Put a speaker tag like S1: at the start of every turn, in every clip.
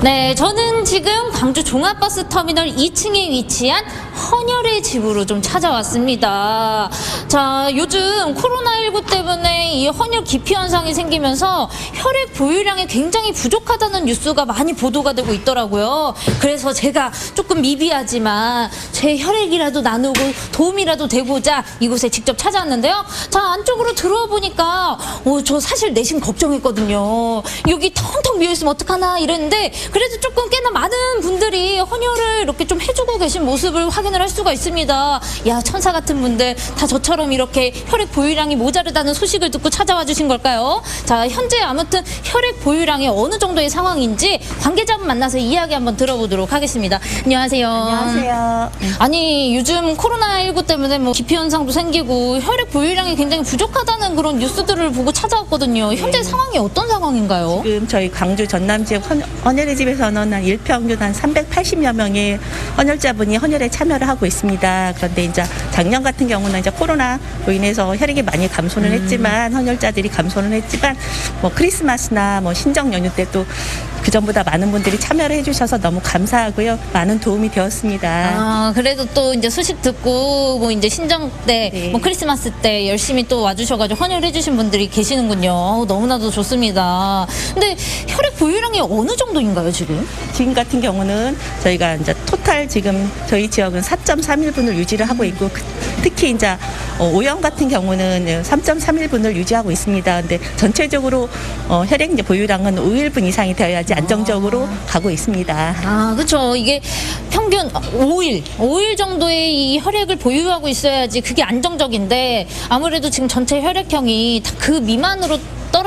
S1: 네, 저는 지금 광주 종합버스 터미널 2층에 위치한 헌혈의 집으로 좀 찾아왔습니다. 자, 요즘 코로나19 때문에 이 헌혈 기피 현상이 생기면서 혈액 보유량이 굉장히 부족하다는 뉴스가 많이 보도가 되고 있더라고요. 그래서 제가 조금 미비하지만 제 혈액이라도 나누고 도움이라도 되고자 이곳에 직접 찾아왔는데요. 자, 안쪽으로 들어와 보니까 어, 저 사실 내심 걱정했거든요. 여기 텅텅 비어 있으면 어떡하나 이랬는데 그래도 조금 꽤나 많은 분들이 헌혈을 이렇게 좀 해주고 계신 모습을 확인을 할 수가 있습니다. 야, 천사 같은 분들 다 저처럼 이렇게 혈액 보유량이 모자르다는 소식을 듣고 찾아와 주신 걸까요? 자, 현재 아무튼 혈액 보유량이 어느 정도의 상황인지 관계자분 만나서 이야기 한번 들어보도록 하겠습니다. 안녕하세요.
S2: 안녕하세요.
S1: 아니 요즘 코로나19 때문에 뭐 기피 현상도 생기고 혈액 보유량이 굉장히 부족하다는 그런 뉴스들을 보고 찾아왔거든요. 현재 상황이 어떤 상황인가요?
S2: 지금 저희 광주 전남 지역 헌, 헌혈의 집에서는 한 일평균 한 380여 명의 헌혈자분이 헌혈에 참여를 하고 있습니다. 그런데 이제 작년 같은 경우는 이제 코로나로 인해서 혈액이 많이 감소는 했지만 헌혈자들이 감소는 했지만 뭐 크리스마스나 뭐 신정 연휴 때또 그 전보다 많은 분들이 참여를 해주셔서 너무 감사하고요. 많은 도움이 되었습니다.
S1: 아, 그래도 또 이제 소식 듣고 뭐 이제 신정 때,
S2: 네.
S1: 뭐 크리스마스 때 열심히 또 와주셔가지고 헌혈해주신 분들이 계시는군요. 어우, 너무나도 좋습니다. 근데 혈액 보유량이 어느 정도인가요, 지금?
S2: 지금 같은 경우는 저희가 이제 토탈 지금 저희 지역은 4.31분을 유지를 하고 있고 그- 특히 이제 어, 오염 같은 경우는 3.31분을 유지하고 있습니다. 근데 전체적으로 어, 혈액 보유량은 5일분 이상이 되어야지 안정적으로 가고 있습니다.
S1: 아, 그렇죠. 이게 평균 5일, 5일 정도의 이 혈액을 보유하고 있어야지 그게 안정적인데 아무래도 지금 전체 혈액형이 다 그 미만으로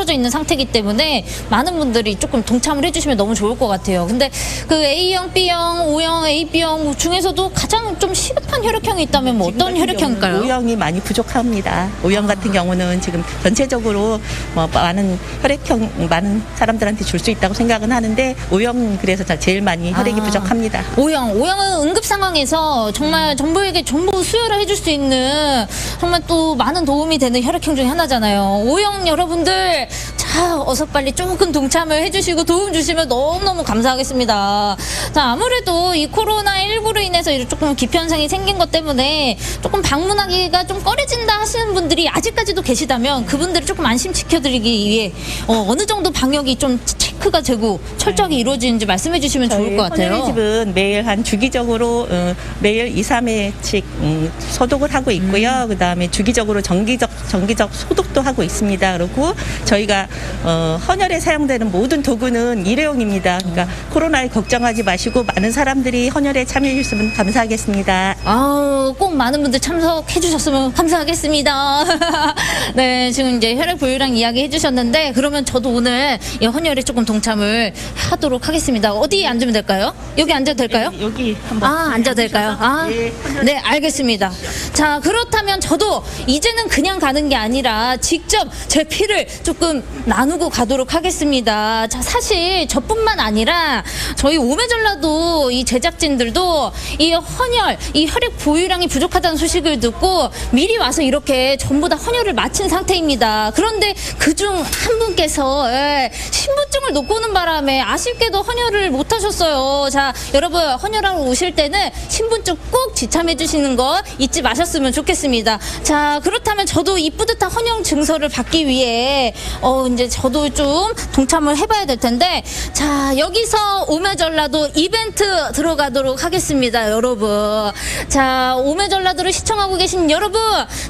S1: 떨어져 있는 상태이기 때문에 많은 분들이 조금 동참을 해주시면 너무 좋을 것 같아요. 근데 그 A형, B형, O형, AB형 중에서도 가장 좀 시급한 혈액형이 있다면 뭐 어떤 혈액형일까요?
S2: O형이 많이 부족합니다. O형 같은 경우는 지금 전체적으로 뭐 많은 혈액형 많은 사람들한테 줄 수 있다고 생각은 하는데 O형 그래서 제일 많이 혈액이
S1: 아.
S2: 부족합니다.
S1: O형, O형은 응급 상황에서 정말 정부에게 정보 수혈을 해줄 수 있는 정말 또 많은 도움이 되는 혈액형 중에 하나잖아요. O형 여러분들, 자, 어서 빨리 조금 동참을 해주시고 도움 주시면 너무너무 감사하겠습니다. 자, 아무래도 이 코로나19로 인해서 조금 기편상이 생긴 것 때문에 조금 방문하기가 좀 꺼려진다 하시는 분들이 아직까지도 계시다면 그분들을 조금 안심시켜드리기 위해 어, 어느 정도 방역이 좀 체크가 되고 철저하게 이루어지는지 말씀해 주시면 좋을 것 같아요.
S2: 헌혈의 집은 매일 한 주기적으로 어, 매일 2, 3회씩 음, 소독을 하고 있고요. 그다음에 주기적으로 정기적 정기적 소독도 하고 있습니다. 그리고 저희가 어, 헌혈에 사용되는 모든 도구는 일회용입니다. 그러니까 코로나에 걱정하지 마시고 많은 사람들이 헌혈에 참여해 주시면 감사하겠습니다.
S1: 아우, 꼭 많은 분들 참석해 주셨으면 감사하겠습니다. 네, 지금 이제 혈액 보유량 이야기 해주셨는데, 그러면 저도 오늘 이 헌혈에 조금 동참을 하도록 하겠습니다. 어디 앉으면 될까요? 여기 앉아도 될까요?
S2: 여기 한번
S1: 아, 앉아도 될까요? 아,
S2: 네, 헌혈
S1: 네, 알겠습니다. 자, 그렇다면 저도 이제는 그냥 가는 게 아니라 직접 제 피를 조금 나누고 가도록 하겠습니다. 자, 사실 저뿐만 아니라 저희 오메전라도 이 제작진들도 이 헌혈, 이 혈액 보유량이 부족하다는 소식을 듣고 미리 와서 이렇게 전부 다 헌혈을 마친 상태입니다. 그런데 그중 한 분께서 예, 신분증을 놓고 오는 바람에 아쉽게도 헌혈을 못 하셨어요. 자, 여러분 헌혈하러 오실 때는 신분증 꼭 지참해 주시는 거 잊지 마셨으면 좋겠습니다. 자, 그렇다면 저도 이 뿌듯한 헌혈 증서를 받기 위해 어 이제 저도 좀 동참을 해봐야 될 텐데 자 여기서 오메전라도 이벤트 들어가도록 하겠습니다, 여러분. 자, 오메전라도를 시청하고 계신 여러분,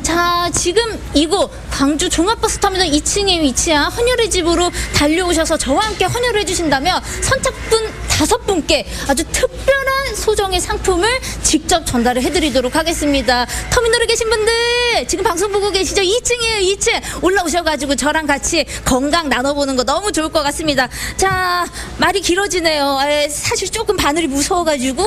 S1: 자 지금 이곳 광주 종합버스 터미널 2층에 위치한 헌혈의 집으로 달려오셔서 저와 함께 헌혈을 해주신다면 선착분 다섯 분께 아주 특별한 소정의 상품을 직접 전달을 해드리도록 하겠습니다. 터미널에 계신 분들 지금 방송 보고 계시죠? 2층이에요, 2층 올라오셔가지고 저랑 같이 건강 나눠보는 거 너무 좋을 것 같습니다. 자 말이 길어지네요. 에, 사실 조금 바늘이 무서워가지고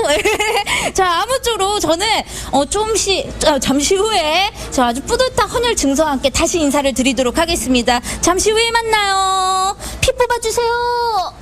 S1: 자 아무쪼록 저는 어, 좀씩 어, 잠시 후에 저 아주 뿌듯한 헌혈 증서와 함께 다시 인사를 드리도록 하겠습니다. 잠시 후에 만나요. 피 뽑아주세요.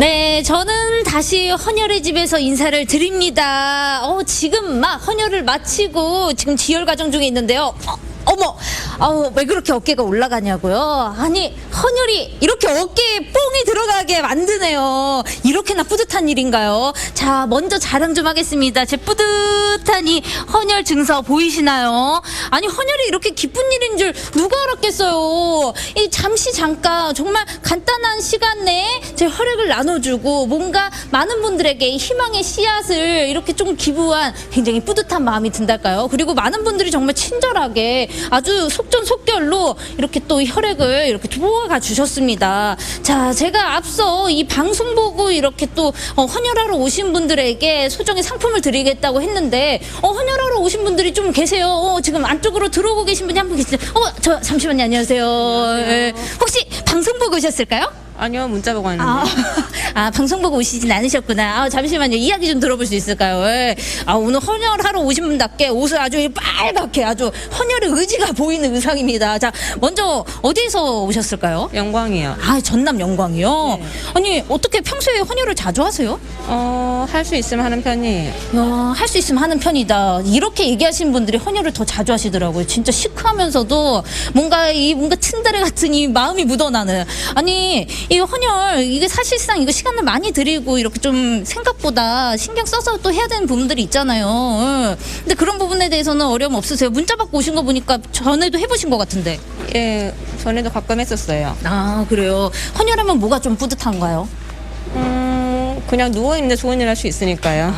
S1: 네, 저는 다시 헌혈의 집에서 인사를 드립니다. 어, 지금 막 헌혈을 마치고 지금 지혈 과정 중에 있는데요. 어, 어머, 아우, 왜 그렇게 어깨가 올라가냐고요? 아니, 헌혈이 이렇게 어깨에 뽕이 들어가게 만드네요. 이렇게나 뿌듯한 일인가요? 자, 먼저 자랑 좀 하겠습니다. 제 뿌듯한 이 헌혈 증서 보이시나요? 아니, 헌혈이 이렇게 기쁜 일인 줄 누가 알았겠어요? 이 잠시 잠깐 정말 간단한 시간 내에 제 혈액을 나눠주고 뭔가 많은 분들에게 희망의 씨앗을 이렇게 좀 기부한 굉장히 뿌듯한 마음이 든달까요? 그리고 많은 분들이 정말 친절하게 아주 속전속결로 이렇게 또 혈액을 이렇게 모아가 주셨습니다. 자, 제가 앞서 이 방송 보고 이렇게 또 어, 헌혈하러 오신 분들에게 소정의 상품을 드리겠다고 했는데 어, 헌혈하러 오신 분들이 좀 계세요. 어, 지금 안쪽으로 들어오고 계신 분이 한 분 계시죠? 어, 저 잠시만요. 안녕하세요. 예. 혹시 방송 보고 오셨을까요?
S3: 아니요, 문자 보고 왔는데.
S1: 아, 아, 방송 보고 오시진 않으셨구나. 아, 잠시만요. 이야기 좀 들어볼 수 있을까요? 예. 아, 오늘 헌혈하러 오신 분답게 옷을 아주 빨갛게 아주 헌혈의 의지가 보이는 의상입니다. 자, 먼저 어디에서 오셨을까요?
S3: 영광이요.
S1: 아, 전남 영광이요? 아니, 어떻게 평소에 헌혈을 자주 하세요?
S3: 어, 할 수 있으면 하는 편이에요.
S1: 야, 할수 있으면 하는 편이다. 이렇게 얘기하시는 분들이 헌혈을 더 자주 하시더라고요. 진짜 시크하면서도 뭔가 이 뭔가 츤다레 같은 이 마음이 묻어나는. 아니, 이 헌혈 이게 사실상 이거 시간 을 많이 들이고 이렇게 좀 생각보다 신경 써서 또 해야 되는 부분들이 있잖아요. 예. 근데 그런 부분에 대해서는 어려움 없으세요? 문자 받고 오신 거 보니까 전에도 해보신 것 같은데.
S3: 예, 전에도 가끔 했었어요.
S1: 아, 그래요. 헌혈하면 뭐가 좀 뿌듯한가요?
S3: 음, 그냥 누워 있는데 좋은 일 할 수 있으니까요.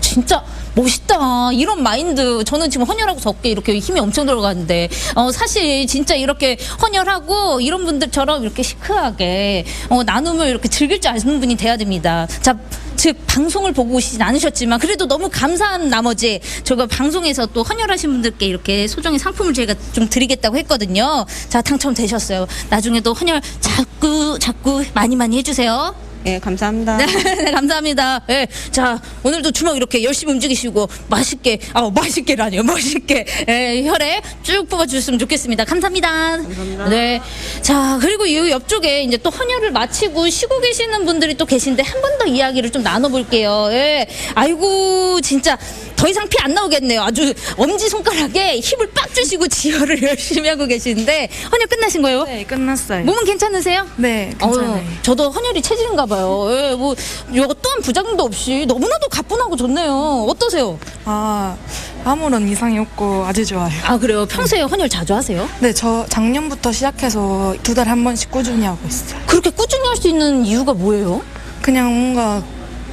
S1: 진짜 멋있다. 이런 마인드. 저는 지금 헌혈하고 적게 이렇게 힘이 엄청 들어가는데, 어, 사실 진짜 이렇게 헌혈하고 이런 분들처럼 이렇게 시크하게, 어, 나눔을 이렇게 즐길 줄 아는 분이 돼야 됩니다. 자, 즉, 방송을 보고 오시진 않으셨지만, 그래도 너무 감사한 나머지, 저가 방송에서 또 헌혈하신 분들께 이렇게 소정의 상품을 저희가 좀 드리겠다고 했거든요. 자, 당첨되셨어요. 나중에도 헌혈 자꾸, 자꾸 많이 많이 해주세요.
S3: 예, 감사합니다.
S1: 네, 감사합니다. 예. 자, 오늘도 주먹 이렇게 열심히 움직이시고 맛있게, 아, 맛있게라니요. 멋있게 예, 혈액 쭉 뽑아 주셨으면 좋겠습니다. 감사합니다. 감사합니다. 네. 자, 그리고 이 옆쪽에 이제 또 헌혈을 마치고 쉬고 계시는 분들이 또 계신데 한 번 더 이야기를 좀 나눠 볼게요. 예. 아이고, 진짜 더 이상 피 안 나오겠네요. 아주 엄지 손가락에 힘을 빡 주시고 지혈을 열심히 하고 계시는데 헌혈 끝나신 거예요?
S4: 네, 끝났어요.
S1: 몸은 괜찮으세요?
S4: 네, 괜찮아요.
S1: 어, 저도 헌혈이 체질인가 봐요. 예, 뭐 이거 또한 부작용도 없이 너무나도 가뿐하고 좋네요. 어떠세요?
S4: 아, 아무런 이상이 없고 아주 좋아요.
S1: 아 그래요? 평소에 헌혈 자주 하세요?
S4: 네, 저 작년부터 시작해서 두 달에 한 번씩 꾸준히 하고 있어요.
S1: 그렇게 꾸준히 할 수 있는 이유가 뭐예요?
S4: 그냥 뭔가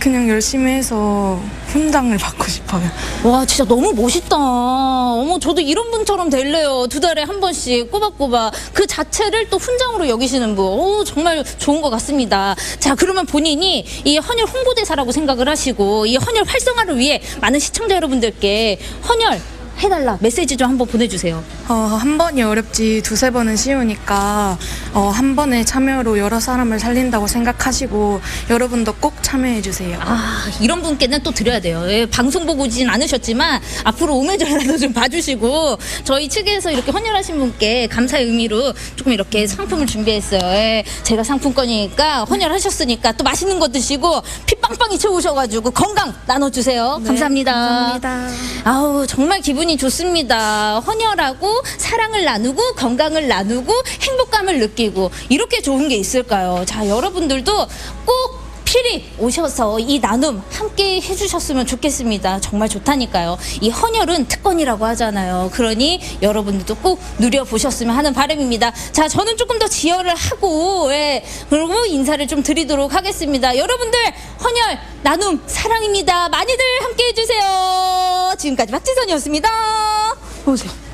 S4: 그냥 열심히 해서 훈장을 받고 싶어요.
S1: 와 진짜 너무 멋있다. 어머 저도 이런 분처럼 될래요. 두 달에 한 번씩 꼬박꼬박 그 자체를 또 훈장으로 여기시는 분. 오 정말 좋은 것 같습니다. 자 그러면 본인이 이 헌혈 홍보대사라고 생각을 하시고 이 헌혈 활성화를 위해 많은 시청자 여러분들께 헌혈 해달라 메시지 좀 한번 보내주세요.
S4: 어, 한 번이 어렵지 두세 번은 쉬우니까 어, 한 번의 참여로 여러 사람을 살린다고 생각하시고 여러분도 꼭 참여해 주세요.
S1: 아, 이런 분께는 또 드려야 돼요. 예, 방송 보고 오진 않으셨지만 앞으로 오매절라도 좀 봐주시고 저희 측에서 이렇게 헌혈하신 분께 감사의 의미로 조금 이렇게 상품을 준비했어요. 예, 제가 상품권이니까 헌혈하셨으니까 또 맛있는 거 드시고 피 빵빵히 채우셔가지고 건강 나눠주세요. 감사합니다.
S4: 감사합니다.
S1: 아우 정말 기분이 좋습니다. 헌혈하고 사랑을 나누고 건강을 나누고 행복감을 느끼고 이렇게 좋은 게 있을까요? 자 여러분들도 꼭 필히 오셔서 이 나눔 함께 해주셨으면 좋겠습니다. 정말 좋다니까요. 이 헌혈은 특권이라고 하잖아요. 그러니 여러분들도 꼭 누려보셨으면 하는 바람입니다. 자, 저는 조금 더 지혈을 하고, 예, 그리고 인사를 좀 드리도록 하겠습니다. 여러분들, 헌혈, 나눔, 사랑입니다. 많이들 함께 해주세요. 지금까지 박지선이었습니다. 오세요.